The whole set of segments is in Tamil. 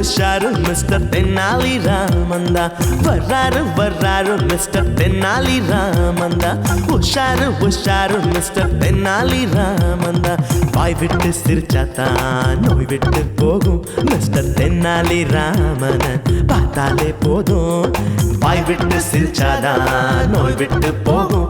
உஷாரு மிஸ்டர் தென்னாலி ராமந்தா வர்றாரு வர்றாரு மிஸ்டர் தென்னாலி ராமந்தா உஷாரு உஷாரு மிஸ்டர் தென்னாலி ராமந்தா வாய் விட்டு சிரிச்சாத்தான் நோய் விட்டு போகும் மிஸ்டர் தென்னாலி ராமன பார்த்தாலே போதும் வாய் விட்டு சிரிச்சாதான் நோய் விட்டு போகும்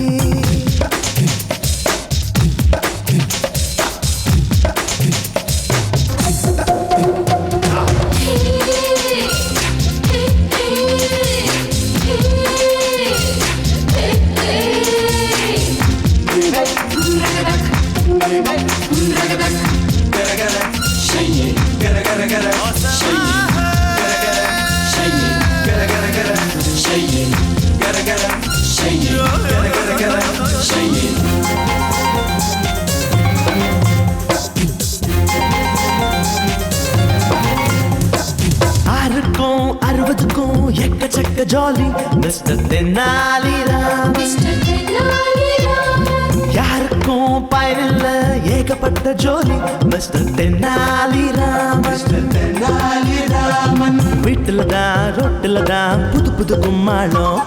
வீட்டுல தான் ரொட்டுல தான் புது புது கும்மாளம்.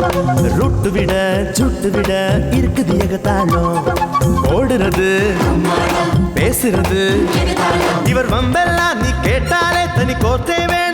ரொட்டு விட சுட்டு விட இருக்குது எகத்தாளம். ஓடுறது பேசுறது. இவர் வம்பெல்லாம் நீ கேட்டாலே தனி கோர்த்தே வேணும்.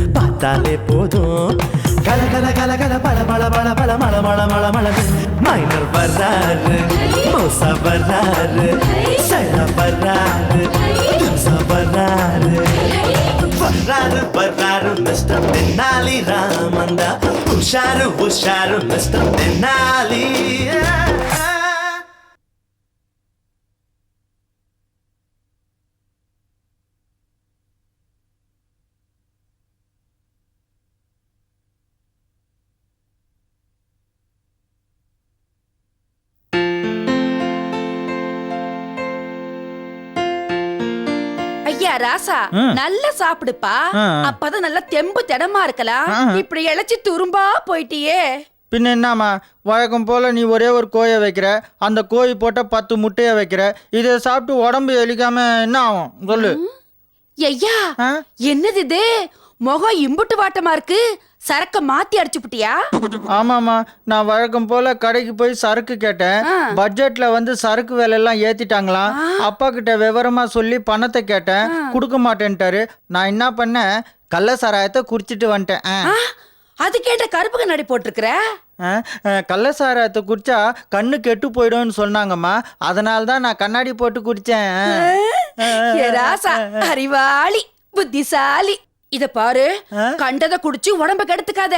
பார்த்தாலே போதும். கல கல கல கல பல பல பல பல மள மள மள மள மைனர் வர்றாரு மோசா வர்றாரு சைலா வர்றாரு திம்சா வர்றாரு. வர்றாரு வர்றாரு மிஸ்டர் தென்னாலி ராமந்தா உஷாரு உஷாரு மிஸ்டர் தென்னாலி. ராசா நல்லா சாப்பிடுப்பா. அப்பதான் நல்லா தெம்பு திடமா இருக்கலாம். இப்படி இழைச்சி துரும்பா போயிட்டியே. பின்ன என்னம்மா வழக்கம் போல நீ ஒரே ஒரு கோயை வைக்கிற. அந்த கோழி போட்ட பத்து முட்டையை வைக்கிற. இதை சாப்பிட்டு உடம்பு எலிக்காம என்ன ஆகும்? சொல்லு. ஐயா? என்னது இது? முகம் இம்புட்டு வாட்டமா இருக்கு. சரக்க மாத்தி அடிச்சுப்புட்டியா? ஆமாம்மா நான் வழக்கம் போல கடைக்கு போய் சரக்கு கேட்டேன். பட்ஜெட்ல வந்து சரக்கு விலையெல்லாம் ஏத்திட்டாங்களாம். அப்பா கிட்ட விவரமா சொல்லி பணத்தை கேட்டேன். கொடுக்க மாட்டேன்ட்டாரு. நான் என்ன பண்ணேன்? கள்ள சாராயத்தை குடிச்சிட்டு வந்துட்டேன். அது கேட்ட கருப்பு கண்ணாடி போட்டிருக்கிற? ஆ, ஆ, கள்ள சாராயத்தை குடிச்சா கண்ணு கெட்டு போயிடும்னு சொன்னாங்கம்மா. அதனால தான் நான் கண்ணாடி போட்டு குடிச்சேன். அறிவாளி புத்திசாலி. இத பாரு. கண்டத குடிச்சு உடம்ப கெடுத்துக்காத.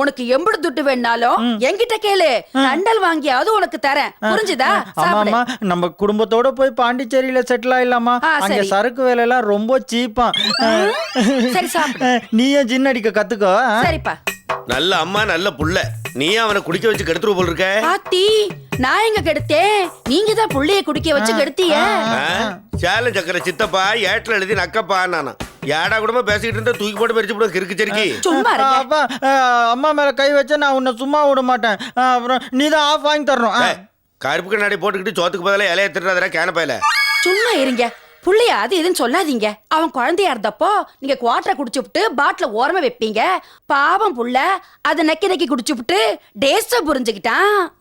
உனக்கு எம்புடு துட்டு வேணாலும் என்கிட்ட கேளு. கண்டல் வாங்கியாவது உனக்கு தரேன். புரிஞ்சுதா? ஆமாம்மா நம்ம குடும்பத்தோட போய் பாண்டிச்சேரியில செட்டில் ஆயிடலாமா? அங்க சரி. சரக்கு வேலையெல்லாம் ரொம்ப சீப்பா சரி சாப்பிடு. நீயும் ஜின் அடிக்க கத்துக்கோ? சரிப்பா. நல்ல அம்மா நல்ல புள்ள. நீ அவனை குடிக்க வச்சு கெடுத்துரு போல் இருக்க பாத்தி நான் எங்க கெடுத்தேன்? நீங்க தான் புள்ளைய குடிக்க வச்சு கெடுத்தீங்க. ஆ? சேலம் சக்கர சித்தப்பா ஏட்டில் எழுதி நக்கப்பா நானா ஏடா கூடமா பேசிக்கிட்டு இருந்தா தூக்கி போட்டு பறிச்சு போட கிறுக்கு சரிக்கி சும்மா அப்பா அம்மா மேல கை வச்சா நான் உன்னை சும்மா விட மாட்டேன். அப்புறம் நீ தான் ஆஃப் வாங்கி தரணும். கருப்பு கண்ணாடி போட்டுக்கிட்டு சோத்துக்கு பதிலா இலைய திட்டுறதுல கேனப்பையில சும்மா இருங்க. புள்ளைய அது இதுன்னு சொல்லாதீங்க. அவன் குழந்தையா இருந்தப்போ நீங்க குவாட்டரை குடிச்சுப்புட்டு பாட்டில ஓரமா வைப்பீங்க. பாவம் புள்ள அதை நக்கி நக்கி குடிச்சுப்புட்டு டேஸ்ட புரிஞ்சுக்கிட்டான்.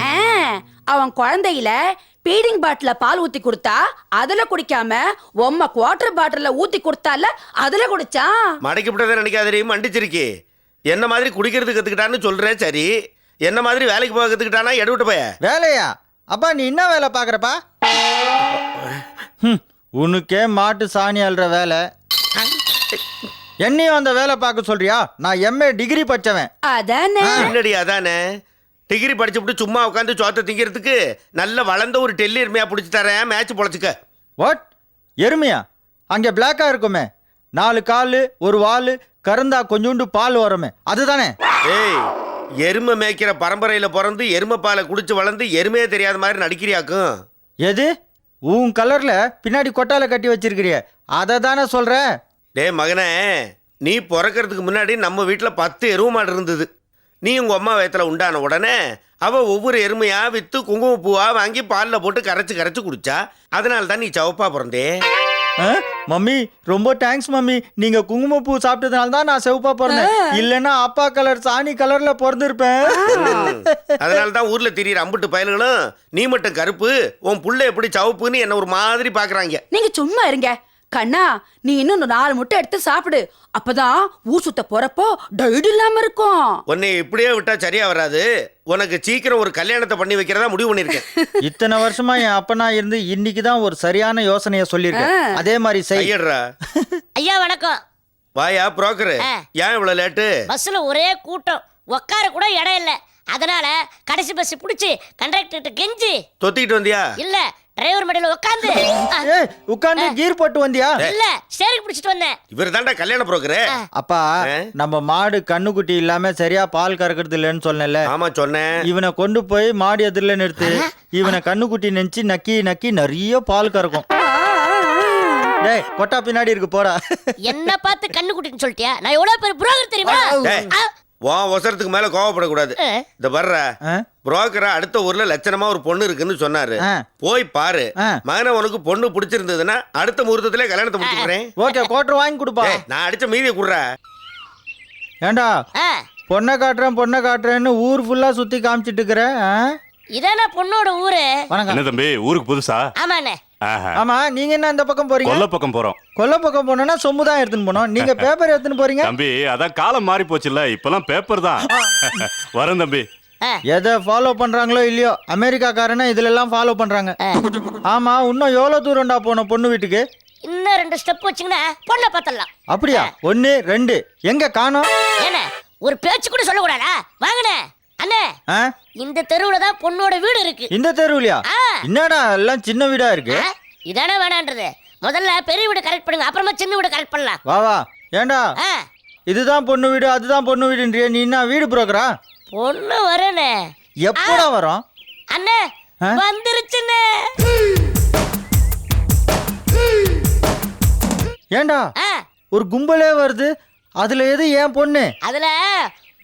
ஆ, அவன் குழந்தையில பீடிங் பாட்டில பால் ஊத்தி கொடுத்தா அதுல குடிக்காம உம்ம குவார்டர் பாட்டில ஊத்தி கொடுத்தால அதுல குடிச்சான். மடக்கி விட்டதை நினைக்காதே மண்டிச்சிருக்கி என்ன மாதிரி குடிக்கிறது கத்துக்கிட்டான்னு சொல்றேன் சரி. என்ன மாதிரி வேலைக்கு போக கத்துக்கிட்டானா? எடுவிட்டு போய. வேலையா? அப்பா நீ என்ன வேலை பார்க்குறப்பா? உனக்கே மாட்டு சாணி அல்ற வேலை. என்னையும் அந்த வேலை பார்க்க சொல்றியா? நான் எம்ஏ டிகிரி படிச்சவன். அதானே. முன்னாடி அதானே? டிகிரி படிச்சுப்புட்டு சும்மா உட்காந்து சோத்தை திங்கிறதுக்கு நல்ல வளர்ந்த ஒரு டெல்லி எருமையா பிடிச்சி தரேன். மேட்ச் பொழைச்சிக்க. வாட் எருமையா? அங்கே பிளாக்கா இருக்குமே. நாலு காலு ஒரு வால் கறந்தா கொஞ்சோண்டு பால் வருமே அதுதானே. ஏய் எருமை மேய்க்கிற பரம்பரையில பிறந்து எருமை பாலை குடிச்சு வளர்ந்து எருமையே தெரியாத மாதிரி நடிக்கிறியாக்கும்? எது? உன் கலரில் பின்னாடி கொட்டால கட்டி வச்சிருக்கிறிய. அதை தானே சொல்கிற டே மகனே நீ பிறக்கறதுக்கு முன்னாடி நம்ம வீட்டில் பத்து எருவு மாடு இருந்தது. நீ உங்கள் அம்மா வயத்தில் உண்டான உடனே அவள் ஒவ்வொரு எருமையாக விற்று குங்குமப்பூவாக வாங்கி பாலில் போட்டு கரைச்சி கரைச்சி குடிச்சா அதனால தான் நீ சவப்பாக பிறந்தே. மம்மி ரொம்ப தேங்க்ஸ் மம்மி. நீங்க குங்குமப்பூ சாப்பிட்டதுனால தான் நான் செவப்பா பிறந்தேன். இல்லைன்னா அப்பா கலர் சாணி கலர்ல பிறந்திருப்பேன். அதனால தான் ஊரில் திரியிற அம்புட்டு பயல்களும் நீ மட்டும் கருப்பு உன் புள்ள எப்படி சவப்புன்னு என்ன ஒரு மாதிரி பார்க்குறாங்க நீங்க சும்மா இருங்க. கண்ணா நீ இன்னும் ஒரு நாலு முட்டை எடுத்து சாப்பிடு. அப்பதான் ஊர் சுத்த போறப்போ டைடு இல்லாம இருக்கும். உன்னை இப்படியே விட்டா சரியா வராது. உனக்கு சீக்கிரம் ஒரு கல்யாணத்தை பண்ணி வைக்கிறதா முடிவு பண்ணியிருக்கேன். இத்தனை வருஷமா என் அப்பனா இருந்து இன்னைக்கு தான் ஒரு சரியான யோசனையை சொல்லியிருக்கேன். அதே மாதிரி செய். ஐயடுறா ஐயா வணக்கம். வாயா புரோக்கரு. ஏன் இவ்வளோ லேட்டு பஸ்ல ஒரே கூட்டம். உட்கார கூட இடம் இல்ல. அதனால கடைசி பஸ் பிடிச்சி கண்டக்டர்கிட்ட கெஞ்சி. தொத்திக்கிட்டு வந்தியா? இல்ல டிரைவர் மடியில உட்காந்து ஏய் உட்காந்து கீர் போட்டு வந்தியா? இல்ல ஸ்டேரிங் பிடிச்சிட்டு வந்தேன். இவர் தாண்டா கல்யாண புரோக்கரு அப்பா? நம்ம மாடு கண்ணுக்குட்டி இல்லாம சரியா பால் கறக்கிறது இல்லைன்னு சொன்னேன்ல. ஆமா சொன்னேன். இவனை கொண்டு போய் மாடு எதிரில் நிறுத்து. இவனை கண்ணுக்குட்டி நினைச்சு நக்கி நக்கி நிறைய பால் கறக்கும். டேய் கொட்டா பின்னாடி இருக்கு போடா. என்ன பார்த்து கண்ணு குட்டின்னு சொல்லிட்டியா? நான் எவ்வளவு பேர் புரோக்கர் தெரியுமா? உன் அவசரத்துக்கு மேல கோவப்படக்கூடாது. இந்த வர்ற ஆ? புரோக்கரா அடுத்த ஊர்ல லட்சணமா ஒரு பொண்ணு இருக்குன்னு சொன்னாரு ஆ. போய் பாரு ஆ. மகனை உனக்கு பொண்ணு பிடிச்சிருந்ததுன்னா அடுத்த முகூர்த்தத்திலே கல்யாணத்தை முடிச்சுக்கிறேன் ஓகே கோட்டர் வாங்கி கொடுப்பா நான் அடிச்ச மீதியை குடுற ஏண்டா பொண்ணை காட்டுறேன் பொண்ணை காட்டுறேன்னு ஊர் ஃபுல்லா சுத்தி காமிச்சிட்டு இருக்கிற ஆ? இதானே பொண்ணோட ஊரு வணக்கம் என்ன தம்பி ஊருக்கு புதுசா ஆமாண்ணே. ஆமா நீங்க என்ன இந்த பக்கம் போறீங்க? கொல்ல பக்கம் போறோம். கொல்ல பக்கம் போனோம்னா சொம்பு தான் எடுத்துன்னு போனோம். நீங்க பேப்பர் எடுத்துன்னு போறீங்க? தம்பி அதான் காலம் மாறி போச்சுல்ல. இப்பெல்லாம் பேப்பர் தான். வரேன் தம்பி. எதை ஃபாலோ பண்றாங்களோ இல்லையோ அமெரிக்காக்காரனை இதுல எல்லாம் ஃபாலோ பண்றாங்க. ஆமா இன்னும் எவ்வளவு தூரம்டா போனோம் பொண்ணு வீட்டுக்கு? இன்னும் ரெண்டு ஸ்டெப் வச்சுங்கன்னா பொண்ணை பார்த்தலாம் அப்படியா? ஒன்னு ரெண்டு. எங்க காணோம்? ஒரு பேச்சு கூட சொல்லக்கூடாதா? வாங்கண்ணே. அண்ணே? இந்த தெருவுல தான் பொண்ணோட வீடு இருக்கு. இந்த தெருவுலையா. என்னடா எல்லாம் சின்ன வீடா இருக்கு? இதானே வேணான்றது. முதல்ல பெரிய வீடு கரெக்ட் பண்ணுங்க அப்புறமா சின்ன வீடு கரெக்ட் பண்ணலாம். வா வா. ஏண்டா? இதுதான் பொண்ணு வீடு அதுதான் பொண்ணு வீடுன்றிய நீ என்ன வீடு புரோக்கரா பொண்ணு வரேனே. எப்படா வரோம்? அண்ணே? வந்துருச்சுண்ணே. ஏண்டா? ஒரு கும்பலே வருது அதுல எது ஏன் பொண்ணு? அதுல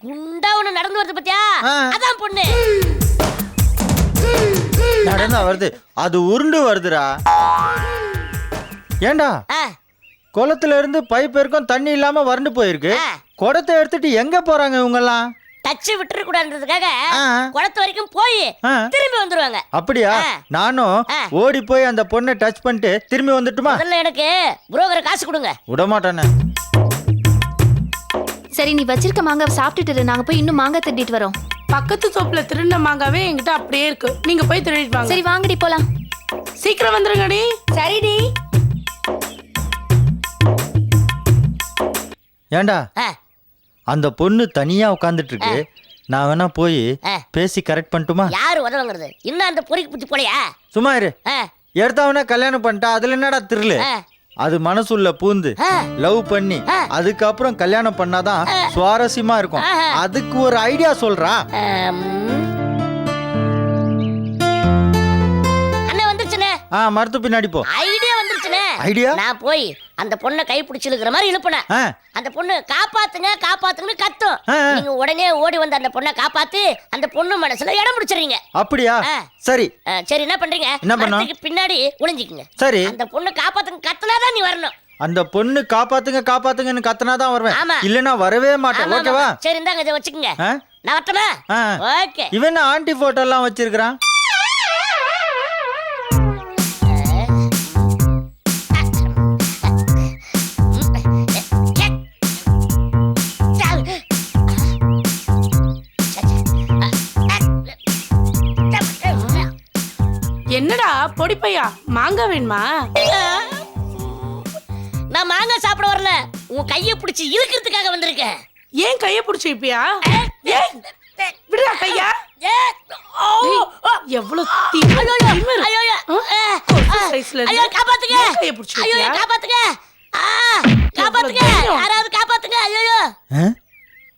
குண்டா ஒண்ணு நடந்து வருது பாத்தியா. அதான் பொண்ணு. நடந்தா வருது. அது உருண்டு வருதுடா. ஏண்டா? குளத்துல இருந்து பைப் இருக்கும் தண்ணி இல்லாம வறண்டு போயிருக்கு. குடத்தை எடுத்துட்டு எங்க போறாங்க இவங்கெல்லாம்? தச்சு விட்டுற கூடாதுன்றதுக்காக. குளத்து வரைக்கும் போய். திரும்பி வந்துருவாங்க. அப்படியா. நானும். ஓடி போய் அந்த பொண்ணை டச் பண்ணிட்டு திரும்பி வந்துட்டுமா? எனக்கு புரோக்கர் காசு கொடுங்க. விட மாட்டானே சரி நீ வச்சிருக்க மாங்காவை சாப்பிட்டுட்டு இரு. நாங்க போய் இன்னும் மாங்காய் திருடிட்டு வரோம். பக்கத்து தோப்புல திருடின மாங்காவே என்கிட்ட அப்படியே இருக்கு. நீங்க போய் திருடிட்டு வாங்க. சரி வாங்கடி போலாம். சீக்கிரம் வந்துருங்கடி. சரிடி. ஏண்டா? அந்த பொண்ணு தனியா உட்காந்துட்டு இருக்கு நான் வேணா போய். பேசி கரெக்ட் பண்ணட்டுமா? யாரு உதவுங்கிறது இன்னும் அந்த பொறிக்கு புத்தி போலையா? சும்மா இரு. எடுத்தவன கல்யாணம் பண்ணிட்டா அதுல என்னடா திருளு. அது மனசுள்ள பூந்து. லவ் பண்ணி. அதுக்கப்புறம் கல்யாணம் பண்ணாதான் சுவாரஸ்யமா இருக்கும். அதுக்கு ஒரு ஐடியா சொல்றா ஆ மரத்து பின்னாடி போ ஐடியா வந்துருச்சுண்ணே ஐடியா? நான் போய் அந்த பொண்ணை கை பிடிச்சு இழுக்கிற மாதிரி இழுப்புனேன். அந்த பொண்ணு காப்பாத்துங்க காப்பாத்துங்கன்னு கத்தும். நீங்க உடனே ஓடி வந்து அந்த பொண்ணை காப்பாத்தி அந்த பொண்ணு மனசுல இடம் பிடிச்சிடுறீங்க. அப்படியா. சரி. சரி என்ன பண்றீங்க? என்ன? மரத்துக்கு பின்னாடி ஒளிஞ்சிக்குங்க. சரி. அந்த பொண்ணு காப்பாத்துங்க கத்துனாதான் நீ வரணும். அந்த பொண்ணு காப்பாத்துங்க காப்பாத்துங்கன்னு கத்துனாதான் வருவேன். ஆமா. இல்லனா வரவே மாட்டேன். ஓகேவா. சரி இந்தாங்க இதை வச்சுக்கோங்க? நான் வரட்டுமா. ஓகே. இவன் ஆண்டி போட்டோ எல்லாம் வச்சிருக்கிறான்? என்னடா பொடி பையா மாங்காய் வேணுமா நான் மாங்காய் சாப்பிட வரல உன் கையை பிடிச்சி இழுக்கிறதுக்காக வந்திருக்கேன் ஏன் கைய பிடிச்சி வைப்பியா ஏன் விடுடா கையா ஏ, ஓ, ஓ. எவ்வளவு திமிரு, திமிரு. ஐயோ, ஐயோ, கொசு ஆ. size ல இருந்து ஐயோ, காப்பாத்துங்க. ஏன் கையை பிடிச்சு ஐயோ? காப்பாத்துங்க. ஆ, காப்பாத்துங்க. தைரியம். யாராவது காப்பாத்துங்க ஐயோ ஆ?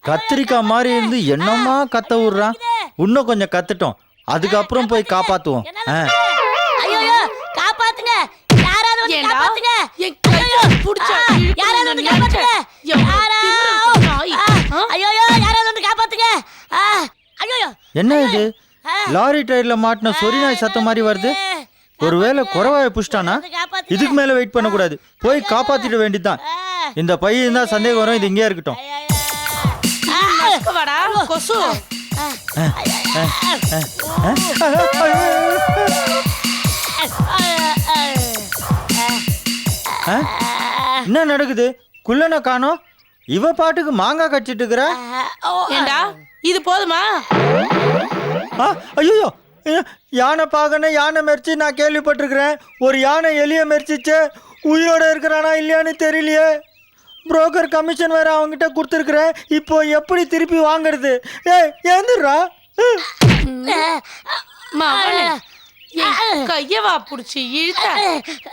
கத்திரிக்காய் மாதிரி இருந்து என்னமா கத்த விடுறான் இன்னும் கொஞ்சம் கத்துட்டோம் அதுக்கப்புறம் போய் காப்பாத்துவோம். ஆ. ஐயோ காப்பாத்துங்க. யாராவது வந்து? காப்பாத்துங்க. ஐயோ, பிடிச்சா யாராவது வந்து. காப்பாத்துங்க? ஐயோ யாராவது வந்து காப்பாத்துங்க. ஆ, ஐயோ என்ன இது? லாரி டயர்ல மாட்டின சொறி நாய் சத்தம் மாதிரி வருது. ஒருவேளை குறவாய புஷ்டானா இதுக்கு மேல வெயிட் பண்ணக்கூடாது போய் காப்பாத்திட வேண்டியதுதான். இந்த பையன் இருந்தா சந்தேகம் வரும். இது இங்கே இருக்கட்டும். கொசு? என்ன நடக்குது? குள்ளனை காணோம் இவ பாட்டுக்கு மாங்காய் கடிச்சிட்டு இருக்கிற ஏண்டா? இது போதுமா? ஐயோ யானை பார்க்கணும் யானை மெரிச்சு நான் கேள்விப்பட்டிருக்கிறேன். ஒரு யானை எலிய மெரிச்சிச்சு உயிரோட இருக்கிறானா இல்லையான்னு தெரியலையே. புரோக்கர் கமிஷன் வேற அவங்ககிட்ட கொடுத்துருக்குறேன் இப்போ எப்படி திருப்பி வாங்குறது? ஏய் ஏந்துடுறா மவனே என் கைய வா புடிச்சு இழுத்த.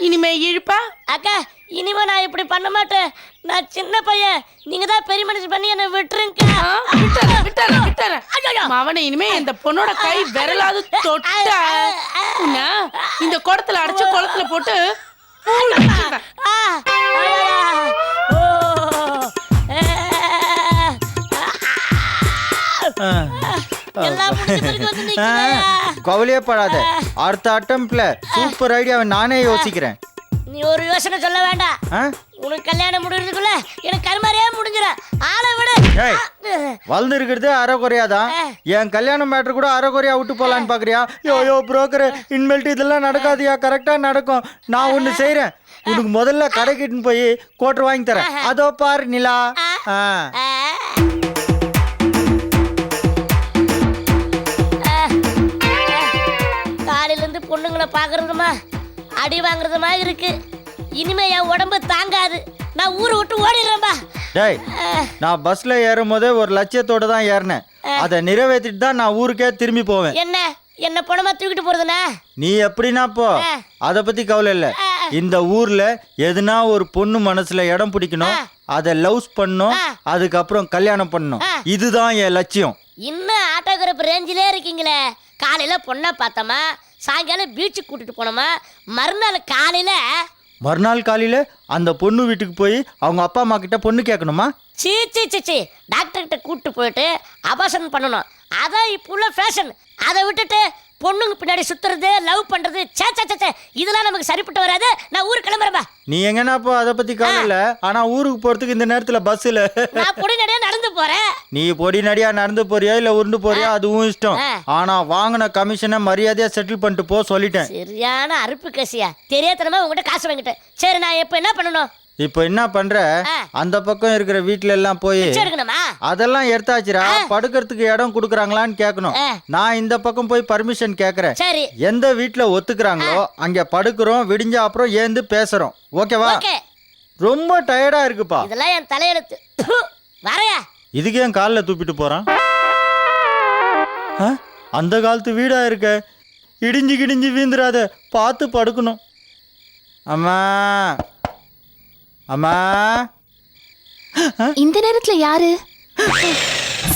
இனிமே இழுப்பா? அக்கா இனிமே நான் இப்படி பண்ண மாட்டேன். நான் சின்ன பையன். நீங்க தான் பெரிய மனுஷன் பண்ணி என்ன விட்டுருங்க. மவனே இனிமே இந்த பொண்ணோட கை விரலாவது தொட்ட. இந்த குடத்துல அடைச்சு குளத்துல போட்டு கவலையே படாத அடுத்த அட்டம்ப்ட்ல சூப்பர் ஐடியாவை நானே யோசிக்கிறேன். நீ ஒரு யோசனை சொல்ல வேண்டாம்? உனக்கு கல்யாணம் முடிறதுக்குள்ள எனக்கு கருமாரியே முடிஞ்சிடும். ஆளை விடு. ஏய். வளர்ந்து இருக்கிறது அரை குறையாதான் என் கல்யாண மேட்ரு கூட அரை குறையா விட்டு போலான்னு பாக்குறியா? யோ யோ புரோக்கர் இன்மெல்ட் இதெல்லாம் நடக்காதியா? கரெக்டா நடக்கும். நான் ஒண்ணு செய்றேன். உனக்கு முதல்ல கடைக்கிட்டு போய் கோட்டர் வாங்கி தரேன். அதோ பாரு நிலா. ஆ. பொண்ணுங்களை பாக்குறதுமா அடி வாங்குறதுமா இருக்கு. இனிமே என் உடம்பு தாங்காது. நான் ஊரை விட்டு ஓடிடுறேன்பா. டேய் நான் பஸ்ல ஏறும் போதே ஒரு லட்சியத்தோட தான் ஏறினேன். அதை நிறைவேற்றிட்டு தான் நான் ஊருக்கே திரும்பி போவேன். என்ன? என்ன பணமா தூக்கிட்டு போறதுனா? நீ எப்படின்னா போ. அத பத்தி கவலை இல்ல. இந்த ஊர்ல எதுனா ஒரு பொண்ணு மனசுல இடம் பிடிக்கணும் அதை லவ்ஸ் பண்ணும் அதுக்கப்புறம் கல்யாணம் பண்ணணும். இதுதான் என் லட்சியம். இன்னும் ஆட்டோகிராஃப் ரேஞ்சிலே இருக்கீங்களே. காலையில பொண்ணை பார்த்தோமா சாயங்காலம் பீச்சுக்கு கூட்டிட்டு போனோமா. மறுநாள் காலையில மறுநாள் காலையில அந்த பொண்ணு வீட்டுக்கு போய் அவங்க அப்பா அம்மா கிட்ட பொண்ணு கேட்கணுமா? சீ சீ சீ சீ. டாக்டர் கிட்ட கூட்டிட்டு போயிட்டு அபாசன் பண்ணணும். அதான் இப்போ உள்ள ஃபேஷன் அதை விட்டுட்டு பொண்ணுங்க பின்னாடி சுத்துறது லவ் பண்றது சே சே சே, இதெல்லாம் நமக்கு சரிப்பட்டு வராது. நான் ஊருக்கு கிளம்புறேன்பா நீ எங்கன்னா போ அதை பத்தி கவலை இல்ல ஆனா ஊருக்கு போறதுக்கு இந்த நேரத்துல பஸ் இல்ல நான் பொடி நடையா நடந்து போறேன். நீ பொடி நடியா நடந்து போறியா இல்ல உருண்டு போறியா அதுவும் இஷ்டம். ஆ. ஆனா வாங்கின கமிஷனை மரியாதையா செட்டில் பண்ணிட்டு போ சொல்லிட்டேன். சரியான அறுப்பு கசியா. தெரியாதனமா உங்ககிட்ட காசு வாங்கிட்டேன். சரி நான் இப்போ என்ன பண்ணணும்? இப்போ என்ன பண்ற. அந்த பக்கம் இருக்கிற வீட்ல எல்லாம் போய் அதெல்லாம் எடுத்தாச்சுடா. படுக்கிறதுக்கு இடம் கொடுக்குறாங்களான்னு கேட்கணும். நான் இந்த பக்கம் போய் பர்மிஷன் கேட்கறேன் சரி. எந்த வீட்ல ஒத்துக்கிறாங்களோ அங்க படுக்கிறோம் விடிஞ்ச அப்புறம் ஏந்து பேசுறோம். ஓகேவா? ஓகே. ரொம்ப டயர்டா இருக்குப்பா. இதெல்லாம் என் தலையெழுத்து. வரையா? இதுக்கு ஏன் காலில் தூப்பிட்டு போறான்? அந்த காலத்து வீடா இருக்க? இடிஞ்சு கிடிஞ்சு வீந்துராத பார்த்து படுக்கணும். அம்மா. அம்மா. இந்த நேரத்துல யாரு?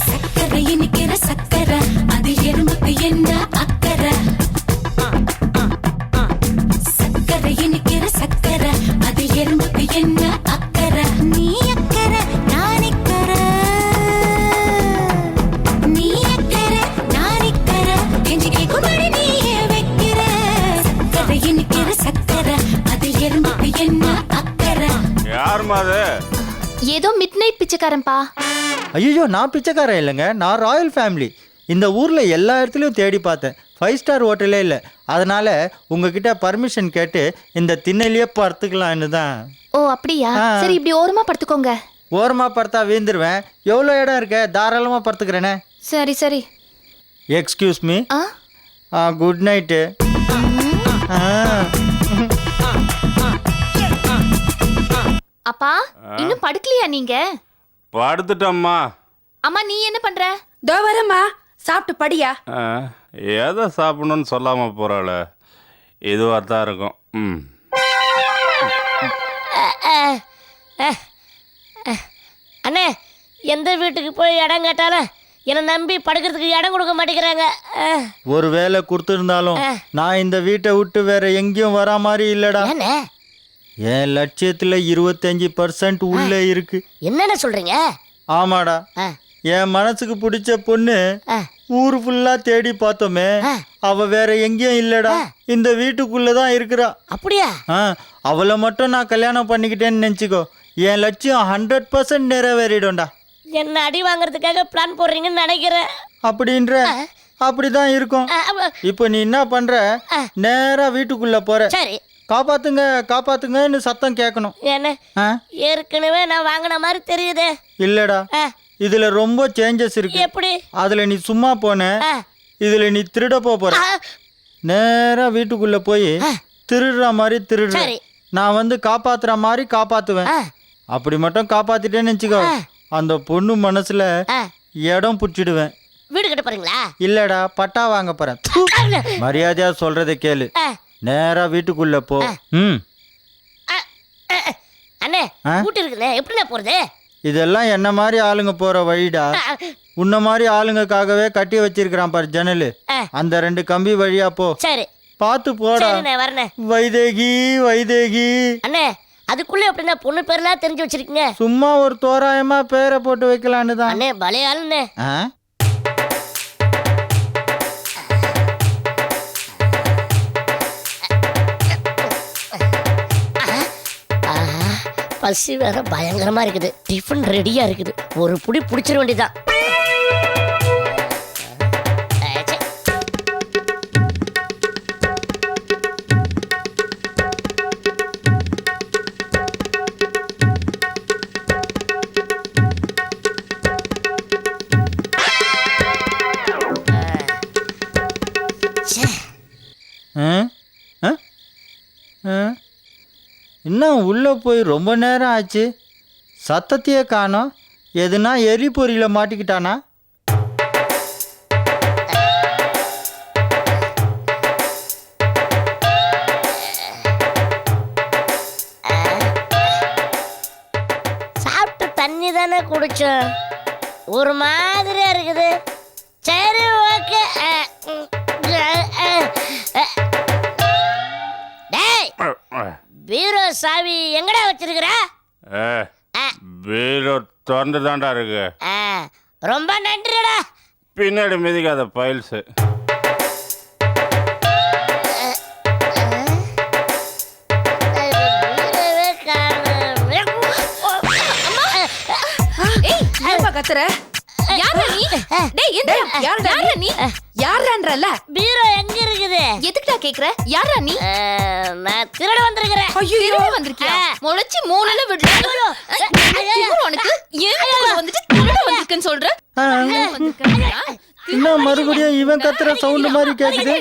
சக்கரை இனிக்கிற சக்கரை அது எறும்புக்கு என்ன அக்கறை? சக்கரை இனிக்கிற சக்கரை அது எறும்புக்கு என்ன அக்கறை? யாருமா அது? ஏதோ மிட் நைட் பிச்சைக்காரன்பா. ஐயோ நான் பிச்சைக்காரன் இல்லைங்க. நான் ராயல் ஃபேமிலி இந்த ஊரில் எல்லா இடத்துலையும் தேடி பார்த்தேன். ஃபைவ் ஸ்டார் ஹோட்டலே இல்லை. அதனால உங்ககிட்ட பர்மிஷன் கேட்டு இந்த திண்ணையிலேயே படுத்துக்கலான்னு தான். ஓ அப்படியா. சரி இப்படி ஓரமா படுத்துக்கோங்க. ஓரமாக படுத்தா வீந்துருவேன். எவ்வளோ இடம் இருக்க? தாராளமாக படுத்துக்கிறேனே. சரி சரி. எக்ஸ்கியூஸ் மீ ஆ? Good night. ஆ. அப்பா இன்னும் படுக்கலையா நீங்க? படுத்துட்டம்மா. அம்மா நீ என்ன பண்ற? தோ வரம்மா. சாப்பிட்டு படியா? ஆ, எதை சாப்பிடணும்னு சொல்லாம போறாள. இதுவாக தான் இருக்கும். ம். அண்ணே எந்த வீட்டுக்கு போய் இடம் கேட்டாலும் என்னை நம்பி படுக்கிறதுக்கு இடம் கொடுக்க மாட்டேங்கிறாங்க. ஒரு வேலை கொடுத்துருந்தாலும் நான் இந்த வீட்டை விட்டு வேற எங்கேயும் வரா மாதிரி இல்லடா. என் லட்சியத்துல இருபத்தஞ்சி பர்சன்ட் உள்ளே இருக்கு. என்னென்ன சொல்றீங்க? ஆமாடா. என் மனசுக்கு பிடிச்ச பொண்ணு. ஊர் ஃபுல்லா தேடி பார்த்தோமே. அவ வேற எங்கேயும் இல்லடா. இந்த வீட்டுக்குள்ள தான் இருக்கிறா. அப்படியா? அவளை மட்டும் நான் கல்யாணம் பண்ணிக்கிட்டேன்னு நினச்சிக்கோ. என் லட்சியம் ஹண்ட்ரட் பர்சன்ட் நிறைவேறிடும்டா. என்ன அடி வாங்குறதுக்காக பிளான் போடுறீங்கன்னு நினைக்கிறேன். அப்படின்ற அப்படிதான் இருக்கும். இப்போ நீ என்ன பண்ற? நேரா வீட்டுக்குள்ள போற. சரி. காப்பாத்துங்க காப்பாத்துங்கன்னு சத்தம் கேட்கணும் என்ன? ஏற்கனவே நான் வாங்கின மாதிரி தெரியுது. இல்லடா. இதுல ரொம்ப சேஞ்சஸ் இருக்கு. எப்படி? அதுல நீ சும்மா போன. இதுல நீ திருட போற. நேரா வீட்டுக்குள்ள போய் திருடுற மாதிரி திருடுற. நான் வந்து காப்பாத்துற மாதிரி காப்பாத்துவேன். அப்படி மட்டும் காப்பாத்திட்டேன்னு வச்சுக்கோ. அந்த பொண்ணு மனசுல. இடம் புடிச்சிடுவேன். வீடு கட்ட போறீங்களா? இல்லடா பட்டா வாங்க போறேன். மரியாதையா சொல்றதை கேளு. நேரா வீட்டுக்குள்ள போ. ம். அண்ணே? கூட்டு இருக்குண்ணே எப்படிண்ணே போறது? இதெல்லாம் என்ன மாதிரி ஆளுங்க போற வழிடா? உன்ன மாதிரி ஆளுங்கக்காகவே கட்டி வச்சிருக்கிறான் பாரு ஜன்னலு. அந்த ரெண்டு கம்பி வழியா போ. சரி. பார்த்து போடா. வைதேகி வைதேகி. அண்ணே அதுக்குள்ள எப்படிண்ணே பொண்ணு பேர்லாம் தெரிஞ்சு வச்சிருக்கீங்க? சும்மா ஒரு தோராயமா பேரை போட்டு வைக்கலான்னு தான். அண்ணே பலே பசி வேற பயங்கரமா இருக்குது. டிஃபன் ரெடியா இருக்குது. ஒரு புடி புடிச்சிட வேண்டியதான் இன்னும் உள்ள போய் ரொம்ப நேரம் ஆச்சு? சத்தத்தையே காணோம் எதுனா எரிபொறியில் மாட்டிக்கிட்டானா? சாப்பிட்டு தண்ணி தானே குடிச்சோம். ஒரு மாதிரியா இருக்குது. சரி ஓகே. பீரோ சாவி எங்கடா வச்சிருக்கிற? பீரோ திறந்து தாண்டா இருக்கு. ஆ, ரொம்ப நன்றிடா. பின்னாடி மிதிக்காத ஏன்பா கத்துற? யாரா நீ? டேய் எந்த யாருடா யாரா நீ? யாருன்றல பீரோ எங்க இருக்குது? எதுக்குடா கேக்குற? யாரா நீ? நான் திருட வந்திருக்கிறேன். திருட வந்திருக்கியா. முளைச்சி மூணுல விடல. உனக்கு. ஏன் வந்துட்டு திருட வந்திருக்கேன்னு சொல்ற? மறுபடியும் இவன் கத்துற சவுண்டு மாதிரி கேக்குது?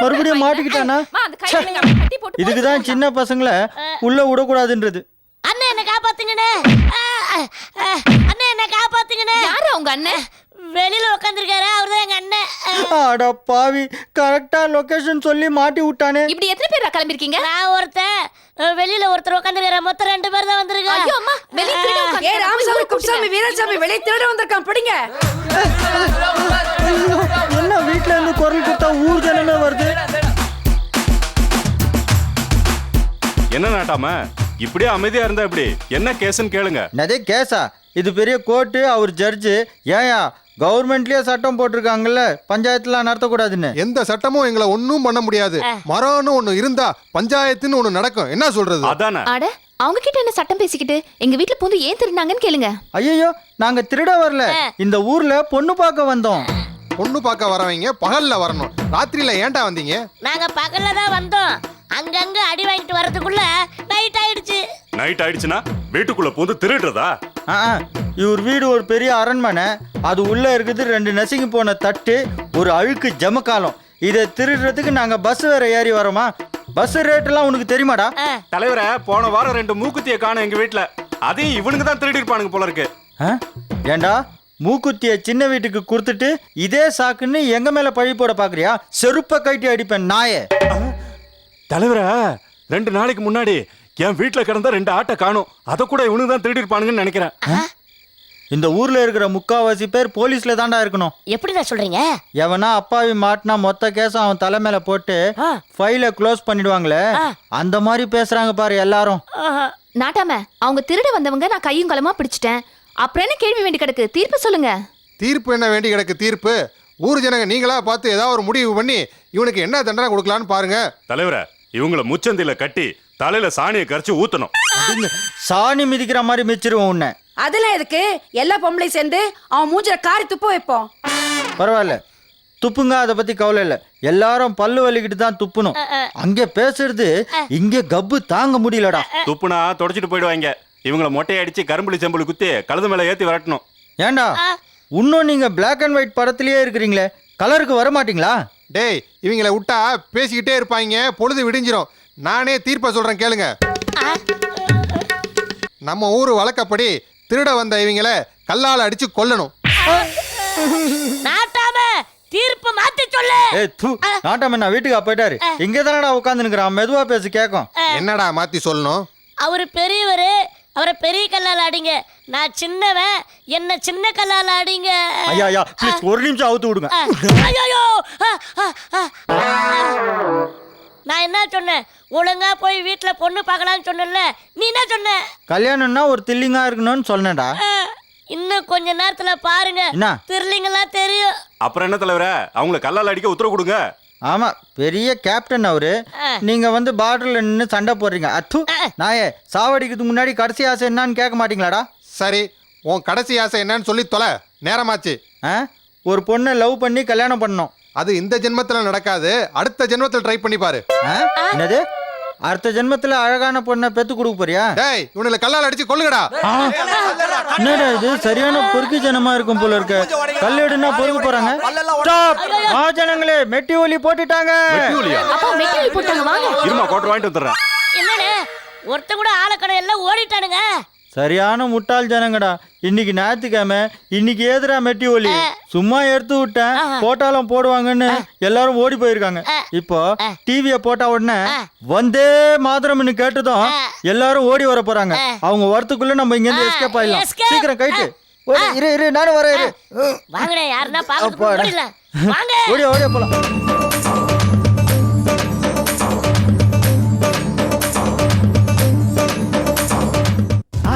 மறுபடியும் மாட்டிக்கிட்டானா அம்மா, அந்த கையில நீங்க அப்படி கட்டி போட்டு இதுக்கு தான் சின்ன பசங்களை உள்ள விடக்கூடாதுன்றது. அண்ணே என்ன காப்பாத்துங்கண்ணே. ஆ, ஆ, அண்ணே என்ன காப்பாத்துங்கண்ணே. யாரு உங்க அண்ணன் வெளியில உட்காந்துருக்காரு அவர்தான் எங்க அண்ணன். அட பாவி கரெக்டா லொகேஷன் சொல்லி மாட்டி விட்டானே. இப்படி எத்தனை பேர் கிளம்பிருக்கீங்க நான் ஒருத்தன். வெளியில ஒருத்தர் உட்காந்துருக்காரு மொத்தம் ரெண்டு பேர் தான் ஐயோ வந்திருக்காங்க அம்மா வெளிய திருட ஏ ராமசாமி குப்சாமி வீரசாமி வெளியே திருட வந்திருக்கான். பிடிங்க. என்ன வீட்ல இருந்து குரல் கொடுத்தா ஊர் ஜனமே வருது? என்ன நாட்டாம? இப்படியே அமைதியா இருந்தா இப்படி என்ன கேஸ்ன்னு கேளுங்க. என்னதே கேஸா? இது பெரிய கோர்ட்டு அவர் ஜட்ஜு. ஏயா கவர்மெண்ட்லயே சட்டம் போட்டிருக்காங்கல்ல பஞ்சாயத்துலாம் நடத்தக்கூடாதுன்னு. எந்த சட்டமும் எங்களை ஒன்றும் பண்ண முடியாது. மரம்னு ஒண்ணு இருந்தா பஞ்சாயத்துன்னு ஒண்ணு நடக்கும். என்ன சொல்றது? அதானே? அட அவங்க கிட்ட என்ன சட்டம் பேசிக்கிட்டு? எங்க வீட்ல பூந்து ஏன் திருநாங்கன்னு கேளுங்க. ஐயோ நாங்க திருட வரல. இந்த ஊர்ல பொண்ணு பார்க்க வந்தோம். பொண்ணு பார்க்க வரவங்க பகல்ல வரணும். ராத்திரியில ஏன்டா வந்தீங்க? நாங்க பகல்ல தான் வந்தோம். அங்கங்க அடி வாங்கிட்டு வர்றதுக்குள்ள நைட் ஆயிடுச்சு. நைட் ஆயிடுச்சுன்னா வீட்டுக்குள்ள பூந்து திருடுறதா? ஆ ஆ, இவர் வீடு ஒரு பெரிய அரண்மனை. அது உள்ள இருக்குது ரெண்டு நசுங்கி போன தட்டு ஒரு அழுக்கு ஜமக்காலம் இதை திருடுறதுக்கு நாங்க பஸ் வேற ஏறி வரோமா? பஸ் ரேட்டெல்லாம் உனக்கு தெரியுமாடா? தலைவரை போன வாரம் ரெண்டு மூக்குத்திய காணும் எங்க வீட்ல. அதையும் இவனுங்க தான் திருடி இருப்பானுங்க போல இருக்கு. ஆ? ஏண்டா? மூக்குத்திய சின்ன வீட்டுக்கு கொடுத்துட்டு இதே சாக்குன்னு எங்க மேல பழி போட பாக்குறியா? செருப்ப கட்டி அடிப்பேன் நாயே. தலைவரை ரெண்டு நாளைக்கு முன்னாடி என் வீட்ல கிடந்த ரெண்டு ஆட்டை காணும். அதை கூட இவனுங்க தான் திருடி இருப்பானுங்கன்னு நினைக்கிறேன். இந்த ஊர்ல இருக்கிற முக்காவாசி பேர் போலீஸ்ல தான்டா இருக்கணும். எப்படிடா சொல்றீங்க? எவனா அப்பாவி மாட்டினா மொத்த கேஸும் அவன் தலை மேல போட்டு. ஃபைல க்ளோஸ் பண்ணிடுவாங்களே? அந்த மாதிரி பேசுறாங்க பாரு எல்லாரும். நாட்டாம அவங்க திருட வந்தவங்க நான் கையும் களமா பிடிச்சிட்டேன். அப்புறம் என்ன கேள்வி வேண்டி கிடக்கு? தீர்ப்பு சொல்லுங்க. தீர்ப்பு என்ன வேண்டி கிடக்கு? தீர்ப்பு? ஊர் ஜனங்க நீங்களா பார்த்து ஏதாவது ஒரு முடிவு பண்ணி இவனுக்கு என்ன தண்டனை கொடுக்கலான்னு பாருங்க. தலைவரை இவங்கள முச்சந்தில கட்டி தலையில சாணியை கரைச்சு ஊத்தணும். சாணி மிதிக்கிற மாதிரி மிச்சிருவோம் உன்னை. அதெல்லாம் எதுக்கு? எல்லா பொம்பளையும் சேர்ந்து அவன் மூஞ்சில காரி துப்ப வைப்போம். பரவாயில்ல. துப்புங்க அதை பத்தி கவலை இல்ல. எல்லாரும் பல்லு வலிக்கிட்டு தான் துப்பணும். அங்க பேசுறது இங்க கப்பு தாங்க முடியலடா. துப்புனா தொடச்சிட்டு போயிடுவாங்க. இவங்கள மொட்டையை அடிச்சு கரும்புலி செம்புலி குத்தி கழுது மேல ஏத்தி விரட்டணும். ஏண்டா இன்னும் நீங்க Black அண்ட் ஒயிட் படத்திலேயே இருக்கிறீங்களே. கலருக்கு வர மாட்டீங்களா? டேய் இவங்கள விட்டா பேசிக்கிட்டே இருப்பாங்க பொழுது விடிஞ்சிரும். நானே தீர்ப்பை சொல்றேன் கேளுங்க. நம்ம ஊர் வழக்கப்படி திருட வந்த இவங்கள கல்லால் அடிச்சு கொல்லணும். நாட்டாம தீர்ப்பு மாத்தி சொல்லு. ஏ தூ நாட்டாம நான் வீட்டுக்கு போயிட்டாரு? இங்க தானடா உட்காந்து நிக்கிறான் மெதுவா பேசி கேட்கும் என்னடா மாத்தி சொல்லணும்? அவரு பெரியவர் அவரை பெரிய கல்லால் அடிங்க நான் சின்னவன் என்ன சின்ன கல்லால் அடிங்க ஐயா ஐயா ப்ளீஸ் ஒரு நிமிஷம் அவுத்து விடுங்க. ஐயோ நான் என்ன சொன்னேன்? ஒழுங்கா போய் வீட்டுல பொண்ணு பார்க்கலாம்னு சொன்னேன்ல. நீ என்ன சொன்ன? கல்யாணம்னா ஒரு தில்லிங்கா இருக்கணும்னு சொன்னேன்டா. ஆ, இன்னும் கொஞ்ச நேரத்துல பாருங்க. என்ன? திருலிங்கெல்லாம் தெரியும். அப்புறம் என்ன தலைவரை? அவங்கள கல்லால் அடிக்க உத்தரவு கொடுங்க. ஆமா பெரிய கேப்டன் அவரு. நீங்க வந்து பார்டர்ல நின்னு சண்டை போடுறீங்க. அத்து நாயே சாவடிக்கிறதுக்கு முன்னாடி கடைசி ஆசை என்னன்னு கேட்க மாட்டீங்களாடா? சரி உன் கடைசி ஆசை என்னன்னு சொல்லி தொலை. நேரமாச்சு. ஆ? ஒரு பொண்ணை லவ் பண்ணி கல்யாணம் பண்ணணும். அது இந்த ஜென்மத்துல நடக்காது. அடுத்த ஜென்மத்தில் ட்ரை பண்ணி பாரு. ஆ? என்னது? அடுத்த ஜென்மத்துல அழகான பொண்ணை பெத்து கொடுக்க போறியா? டேய் இவனுல கல்லால் அடிச்சு கொல்லுங்கடா. என்னடா இது? சரியான பொறுக்கி ஜனமா இருக்கும் போல இருக்கு. கல்லெடுனா பொறுக்க போறாங்க. ஸ்டாப் மகாஜனங்களே மெட்டி ஒலி போட்டுட்டாங்க. வெட்டியூலியா? அப்பா மெட்டீரியல் போட்டாங்க. வாங்க. இருமா கோட்டர் வாங்கிட்டு வந்துடுறேன். என்னண்ணே ஒருத்தன் கூட ஆளக்கடை எல்லாம் ஓடிட்டானுங்க. சரியான முட்டாள் ஜனங்கடா. இன்னைக்கு ஞாயிற்றுக்கிழமை இன்னைக்கு ஏதுடா மெட்டி ஒலி? சும்மா எடுத்து விட்டேன். போட்டாலும் போடுவாங்கன்னு எல்லாரும் ஓடி போயிருக்காங்க. இப்போ டிவிய போட்டா உடனே வந்தே மாத்திரம்னு கேட்டதும் எல்லாரும் ஓடி வர போறாங்க. அவங்க வரத்துக்குள்ள நம்ம இங்க இருந்து எஸ்கேப் ஆயிடலாம். சீக்கிரம் கைட்டு ஓடி, இரு இரு நானும் வரேன் இரு. வாங்கண்ணே யாருன்னா வாங்க. ஓடியா ஓடியா போலாம்.